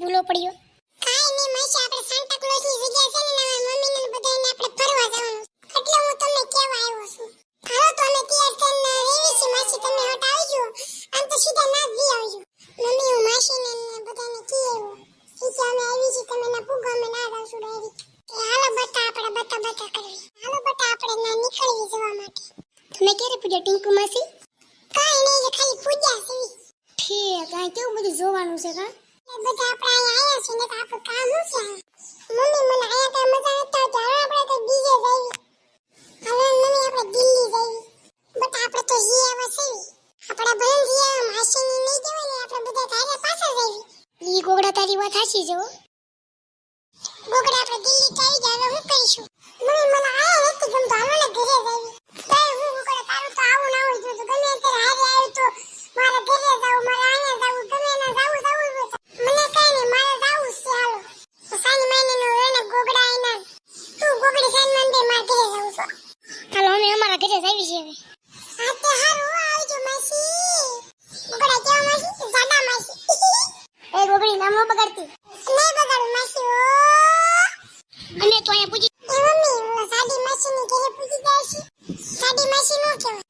ભૂલો પડ્યો? કાઈ નહીં માસી આપણે સાન્ટા ક્લોઝની જગ્યા છે ને મારા મમ્મી ને બધાને આપણે ફરવા જવાનું એટલે હું તમને કેવા આવ્યો છું. હાલો તો અમે તૈયાર થઈને રેવી છે માસી તમે હટ આવજો આમ તો સીધા ના જ આવજો. મમ્મી હું માસી ને બધાને કી આવ્યો? કે અમે આવી છે તમે ના પૂગો અમે ના આવશું ડાયરેક્ટ એ હાલો બટા આપણે બટા બટા કરવી હાલો બટા આપણે ના નીકળવી જવા માટે. તમે ક્યારે પૂજા ટીંકુ માસી? ઠીક કેવું બધું જોવાનું છે કા બધા આપણે અહીંયા આવ્યા છીએ ને તો આપણું કામ શું છે? મમ્મી મને અહીંયા કઈ મજા આવતી. હવે આપણે તો બીજે જઈએ. હવે મમ્મી આપણે દિલ્હી જઈએ. બટ આપણે તો જઈ આવ્યા છે. આપણે ભલે જઈ આવ્યા માસીની નહીં કહેવાય ને આપણે બધા તારે પાછા જઈએ. ઈ ગોગડા તારી વાત સાચી જો હો. ગોગડા આપણે દિલ્હી ચાલી ગયા હવે શું કરીશું? હાલો અમે અમારા ઘરે આવી છે હવે. તો હારું આવજો માસી. બગડા કેવા માસી? જાડા માસી. એ ગોગડી નામો બગાડતી. નહીં બગાડું માસી ઓ અને તો અહીંયા પૂછી એ મમ્મી સાડી માસી ની ઘરે પૂછી જાય છે. સાડી માસી નો કહેવાય.